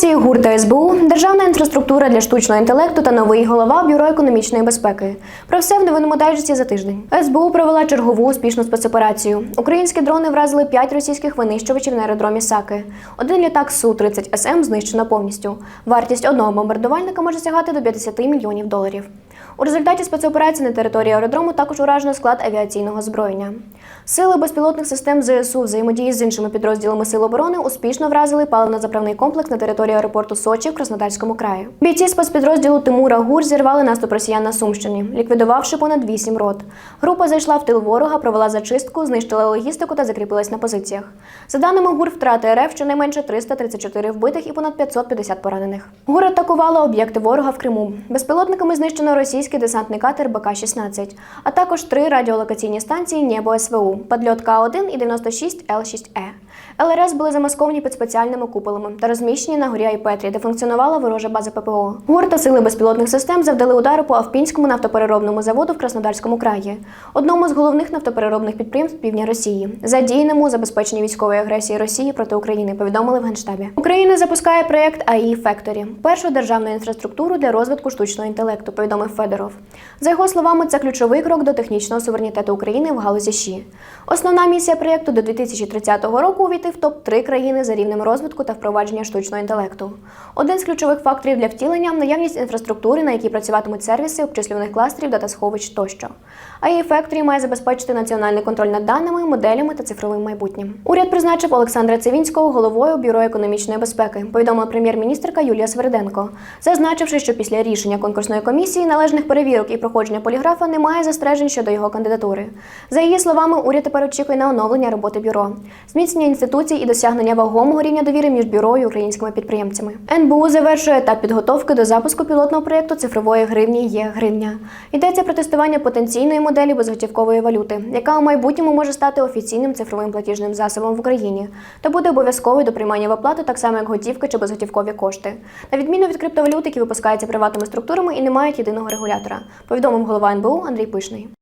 співпраці гурт СБУ, державна інфраструктура для штучного інтелекту та новий голова Бюро економічної безпеки. Про все в новинному дайджесті за тиждень. СБУ провела чергову успішну спецоперацію. Українські дрони вразили п'ять російських винищувачів на аеродромі Саки. Один літак су 30 СМ знищено повністю. Вартість одного бомбардувальника може сягати до 50 мільйонів доларів. У результаті спецоперації на території аеродрому також уражено склад авіаційного озброєння. Сили безпілотних систем ЗСУ взаємодії з іншими підрозділами Сил оборони успішно вразили паливно-заправний комплекс на території аеропорту Сочі в Краснодарському краї. Бійці спецпідрозділу Тимура ГУР зірвали наступ росіян на Сумщині, ліквідувавши понад вісім рот. Група зайшла в тил ворога, провела зачистку, знищила логістику та закріпилась на позиціях. За даними ГУР, втрати РФ щонайменше 334 вбитих і понад 550 поранених. ГУР атакувала об'єкти ворога в Криму. Безпілотниками знищено російський десантний катер БК-16, а також три радіолокаційні станції Небо СВУ, Падльот К-1 і 96 Л-6Е. ЛРС були замасковані під спеціальними куполами та розміщені на горі Айпетрі, де функціонувала ворожа база ППО. ГУР та сили безпілотних систем завдали удару по Авпінському нафтопереробному заводу в Краснодарському краї, одному з головних нафтопереробних підприємств півдня Росії, задіяному у забезпеченні військової агресії Росії проти України. Повідомили в генштабі. Україна запускає проект AI Factory – першу державну інфраструктуру для розвитку штучного інтелекту. Повідомив Федоров. За його словами, це ключовий крок до технічного суверенітету України в галузі ЩІ. Основна місія проєкту до 2030 року увійти в топ 3 країни за рівнем розвитку та впровадження штучного інтелекту. Один з ключових факторів для втілення наявність інфраструктури, на якій працюватимуть сервіси, обчислюваних кластерів, дата-сховищ тощо. AI Factory має забезпечити національний контроль над даними, моделями та цифровим майбутнім. Уряд призначив Олександра Цивінського головою Бюро економічної безпеки, повідомила прем'єр-міністрка Юлія Свериденко, зазначивши, що після рішення конкурсної комісії належних перевірок і проходження поліграфа немає застережень щодо його кандидатури. За її словами, уряд тепер очікує на оновлення роботи бюро, зміцнення інституцій і досягнення вагомого рівня довіри між бюро і українськими підприємцями. НБУ завершує етап підготовки до запуску пілотного проєкту цифрової гривні є гривня. Йдеться про тестування потенційної моделі безготівкової валюти, яка у майбутньому може стати офіційним цифровим платіжним засобом в Україні та буде обов'язковою до приймання в оплату так само як готівки чи безготівкові кошти. На відміну від криптовалют, які випускаються приватними структурами і не мають єдиного регулятора, повідомив голова НБУ Андрій Пишний.